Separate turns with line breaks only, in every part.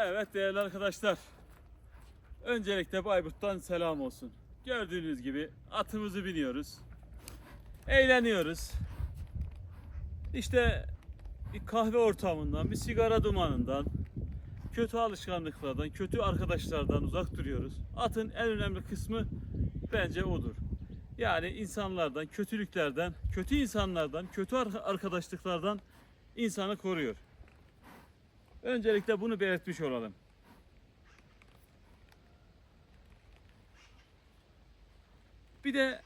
Evet değerli arkadaşlar. Öncelikle Bayburt'tan selam olsun. Gördüğünüz gibi atımızı biniyoruz. Eğleniyoruz. İşte bir kahve ortamından, bir sigara dumanından, kötü alışkanlıklardan, kötü arkadaşlardan uzak duruyoruz. Atın en önemli kısmı bence odur. Yani insanlardan, kötülüklerden, kötü insanlardan, kötü ar- arkadaşlıklardan insanı koruyor. Öncelikle bunu belirtmiş olalım. Bir de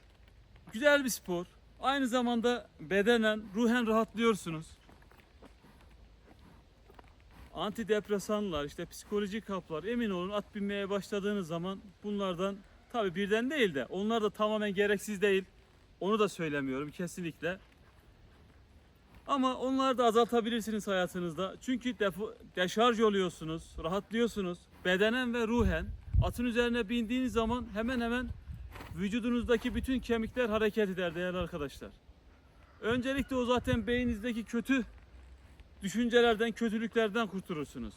güzel bir spor. Aynı zamanda bedenen, ruhen rahatlıyorsunuz. Antidepresanlar, işte psikolojik haplar emin olun at binmeye başladığınız zaman bunlardan tabi birden değil de onlar da tamamen gereksiz değil. Onu da söylemiyorum kesinlikle. Ama onları da azaltabilirsiniz hayatınızda. Çünkü defo- deşarj oluyorsunuz, rahatlıyorsunuz. Bedenen ve ruhen. Atın üzerine bindiğiniz zaman hemen hemen vücudunuzdaki bütün kemikler hareket eder değerli arkadaşlar. Öncelikle o zaten beyninizdeki kötü düşüncelerden, kötülüklerden kurtulursunuz.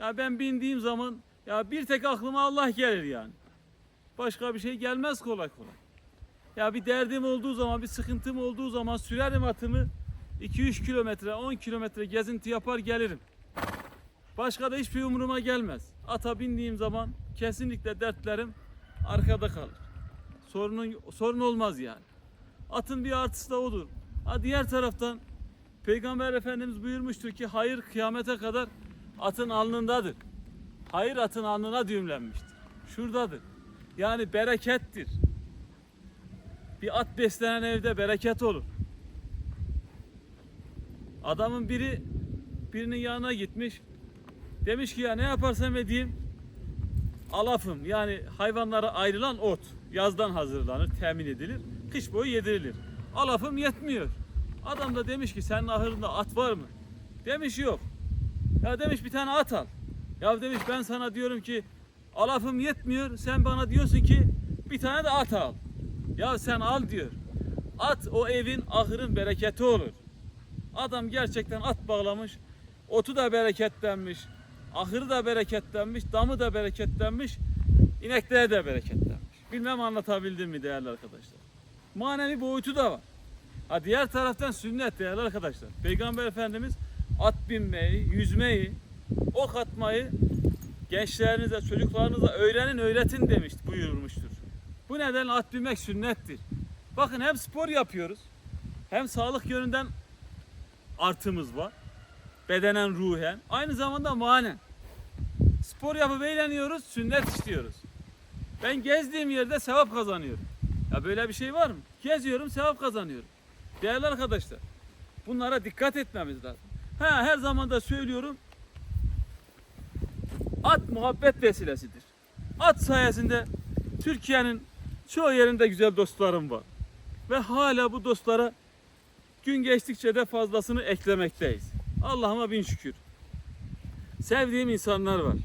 Ya ben bindiğim zaman ya bir tek aklıma Allah gelir yani. Başka bir şey gelmez kolay kolay. Ya bir derdim olduğu zaman, bir sıkıntım olduğu zaman sürerim atımı 2-3 kilometre, 10 kilometre gezinti yapar gelirim. Başka da hiçbir umuruma gelmez. Ata bindiğim zaman kesinlikle dertlerim arkada kalır. Sorunun sorun olmaz yani. Atın bir artısı da odur. Ha diğer taraftan Peygamber Efendimiz buyurmuştur ki hayır kıyamete kadar atın alnındadır. Hayır atın alnına düğümlenmiştir. Şuradadır. Yani berekettir. Bir at beslenen evde bereket olur. Adamın biri birinin yanına gitmiş. Demiş ki ya ne yaparsam edeyim alafım yani hayvanlara ayrılan ot yazdan hazırlanır, temin edilir. Kış boyu yedirilir. Alafım yetmiyor. Adam da demiş ki senin ahırında at var mı? Demiş yok. Ya demiş bir tane at al. Ya demiş ben sana diyorum ki alafım yetmiyor. Sen bana diyorsun ki bir tane de at al. Ya sen al diyor. At o evin ahırın bereketi olur. Adam gerçekten at bağlamış. Otu da bereketlenmiş. Ahırı da bereketlenmiş. Damı da bereketlenmiş. İneklere de bereketlenmiş. Bilmem anlatabildim mi değerli arkadaşlar. Manevi boyutu da var. Ha diğer taraftan sünnet değerli arkadaşlar. Peygamber Efendimiz at binmeyi, yüzmeyi, ok atmayı gençlerinize, çocuklarınıza öğrenin, öğretin demiş, buyurmuştur. Bu nedenle at binmek sünnettir. Bakın hem spor yapıyoruz, hem sağlık yönünden artımız var. Bedenen, ruhen. Aynı zamanda manen. Spor yapıp eğleniyoruz, sünnet istiyoruz. Ben gezdiğim yerde sevap kazanıyorum. Ya böyle bir şey var mı? Geziyorum, sevap kazanıyorum. Değerli arkadaşlar, bunlara dikkat etmemiz lazım. Ha her zaman da söylüyorum. At muhabbet vesilesidir. At sayesinde Türkiye'nin çoğu yerinde güzel dostlarım var. Ve hala bu dostlara gün geçtikçe de fazlasını eklemekteyiz. Allah'ıma bin şükür. Sevdiğim insanlar var.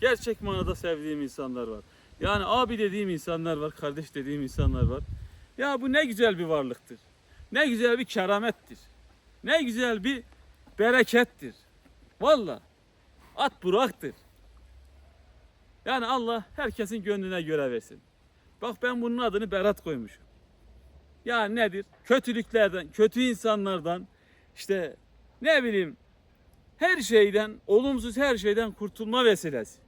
Gerçek manada sevdiğim insanlar var. Yani abi dediğim insanlar var, kardeş dediğim insanlar var. Ya bu ne güzel bir varlıktır. Ne güzel bir keramettir. Ne güzel bir berekettir. Valla at buraktır. Yani Allah herkesin gönlüne göre versin. Bak ben bunun adını Berat koymuşum. Yani nedir? Kötülüklerden, kötü insanlardan, işte ne bileyim her şeyden, olumsuz her şeyden kurtulma vesilesi.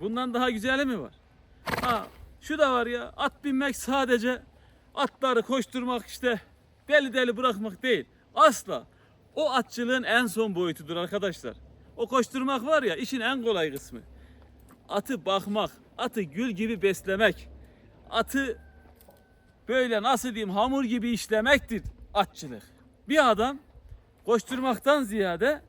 Bundan daha güzeli mi var? Ha, şu da var ya, at binmek sadece atları koşturmak işte deli deli bırakmak değil. Asla. O atçılığın en son boyutudur arkadaşlar. O koşturmak var ya işin en kolay kısmı. Atı bakmak, atı gül gibi beslemek, atı böyle nasıl diyeyim hamur gibi işlemektir atçılık. Bir adam koşturmaktan ziyade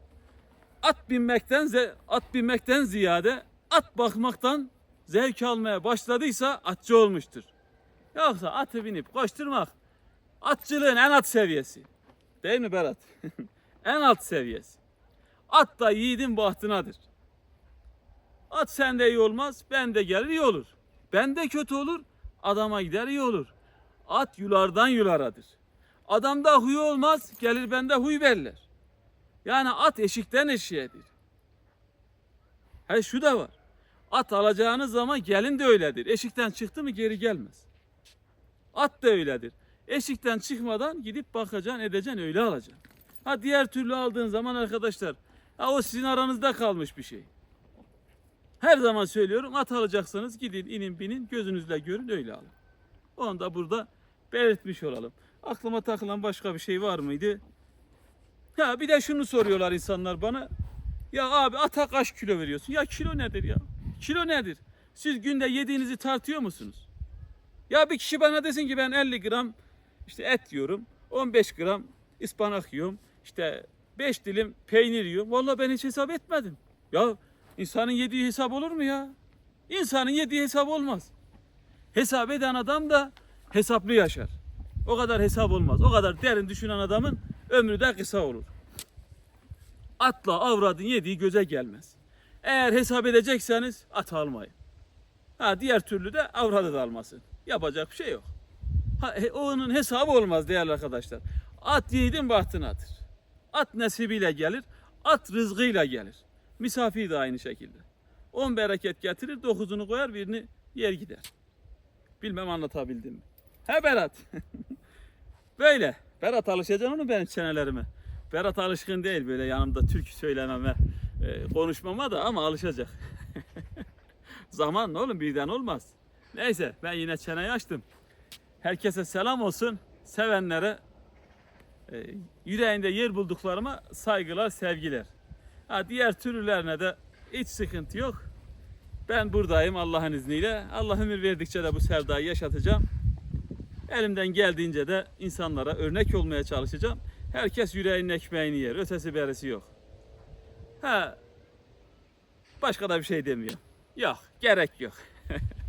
at binmekten at binmekten ziyade at bakmaktan zevk almaya başladıysa atçı olmuştur. Yoksa atı binip koşturmak atçılığın en alt seviyesi. Değil mi Berat? en alt seviyesi. At da yiğidin bahtınadır. At sende iyi olmaz, bende gelir iyi olur. Bende kötü olur, adama gider iyi olur. At yulardan yularadır. Adamda huyu olmaz, gelir bende huy beller. Yani at eşikten eşiğedir. He şu da var. At alacağınız zaman gelin de öyledir. Eşikten çıktı mı geri gelmez. At da öyledir. Eşikten çıkmadan gidip bakacaksın, edeceksin, öyle alacaksın. Ha diğer türlü aldığın zaman arkadaşlar, ha o sizin aranızda kalmış bir şey. Her zaman söylüyorum, at alacaksanız gidin, inin, binin, gözünüzle görün, öyle alın. Onu da burada belirtmiş olalım. Aklıma takılan başka bir şey var mıydı? Ya bir de şunu soruyorlar insanlar bana. Ya abi ata kaç kilo veriyorsun? Ya kilo nedir ya? Kilo nedir? Siz günde yediğinizi tartıyor musunuz? Ya bir kişi bana desin ki ben 50 gram işte et yiyorum. 15 gram ıspanak yiyorum. işte 5 dilim peynir yiyorum. Vallahi ben hiç hesap etmedim. Ya insanın yediği hesap olur mu ya? İnsanın yediği hesap olmaz. Hesap eden adam da hesaplı yaşar. O kadar hesap olmaz. O kadar derin düşünen adamın ömrü de kısa olur. Atla avradın yediği göze gelmez. Eğer hesap edecekseniz at almayın. Ha diğer türlü de avradı da almasın. Yapacak bir şey yok. Ha, he- onun hesabı olmaz değerli arkadaşlar. At yiğidin bahtına atır. At nesibiyle gelir, at rızkıyla gelir. Misafir de aynı şekilde. On bereket getirir, dokuzunu koyar, birini yer gider. Bilmem anlatabildim mi? He Berat. böyle. Berat alışacaksın onu benim çenelerime. Berat alışkın değil böyle yanımda türkü söylememe, e, konuşmama da ama alışacak. Zaman oğlum birden olmaz. Neyse ben yine çeneyi açtım. Herkese selam olsun. Sevenlere e, yüreğinde yer bulduklarıma saygılar, sevgiler. Ha, diğer türlülerine de hiç sıkıntı yok. Ben buradayım Allah'ın izniyle. Allah ömür verdikçe de bu sevdayı yaşatacağım. Elimden geldiğince de insanlara örnek olmaya çalışacağım. Herkes yüreğinin ekmeğini yer. Ötesi berisi yok. Ha, başka da bir şey demiyorum. Yok, gerek yok.